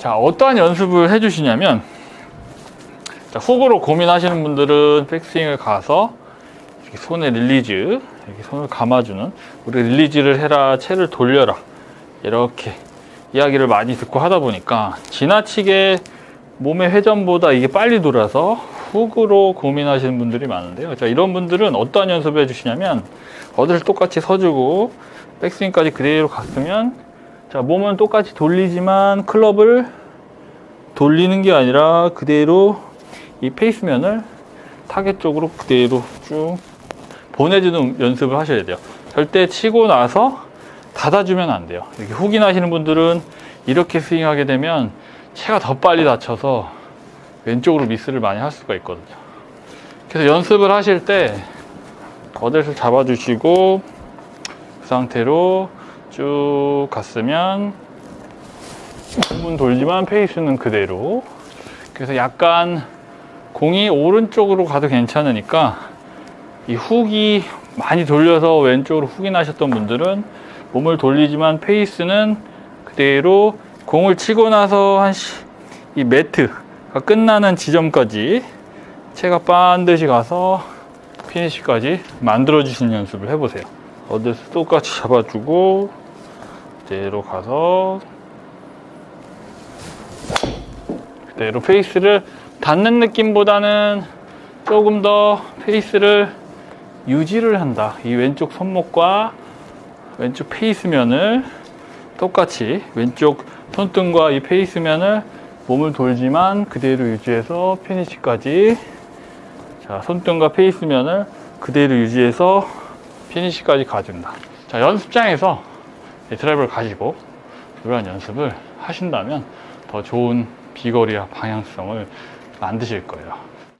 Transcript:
자, 어떠한 연습을 해주시냐면, 자, 훅으로 고민하시는 분들은 백스윙을 가서 이렇게 손에 릴리즈, 이렇게 손을 감아주는, 우리 릴리즈를 해라, 채를 돌려라. 이렇게 이야기를 많이 듣고 하다 보니까 지나치게 몸의 회전보다 이게 빨리 돌아서 훅으로 고민하시는 분들이 많은데요. 자, 이런 분들은 어떠한 연습을 해주시냐면, 어디를 똑같이 서주고, 백스윙까지 그대로 갔으면, 자, 몸은 똑같이 돌리지만 클럽을 돌리는 게 아니라 그대로 이 페이스면을 타겟 쪽으로 그대로 쭉 보내주는 연습을 하셔야 돼요. 절대 치고 나서 닫아주면 안 돼요. 이렇게 훅이 나시는 분들은 이렇게 스윙하게 되면 채가 더 빨리 닫혀서 왼쪽으로 미스를 많이 할 수가 있거든요. 그래서 연습을 하실 때 어드레스 잡아주시고 그 상태로 쭉 갔으면 한분 돌지만 페이스는 그대로 그래서 약간 공이 오른쪽으로 가도 괜찮으니까 이 훅이 많이 돌려서 왼쪽으로 훅이 나셨던 분들은 몸을 돌리지만 페이스는 그대로 공을 치고 나서 한 이 매트가 끝나는 지점까지 채가 반드시 가서 피니시까지 만들어 주시는 연습을 해보세요. 어드레스 똑같이 잡아주고 그대로 가서 그대로 페이스를 닿는 느낌보다는 조금 더 페이스를 유지를 한다. 이 왼쪽 손목과 왼쪽 페이스면을 똑같이 왼쪽 손등과 이 페이스면을 몸을 돌지만 그대로 유지해서 피니시까지 자 손등과 페이스면을 그대로 유지해서 피니시까지 가준다. 자 연습장에서 이 드라이버를 가지고 이러한 연습을 하신다면 더 좋은 비거리와 방향성을 만드실 거예요.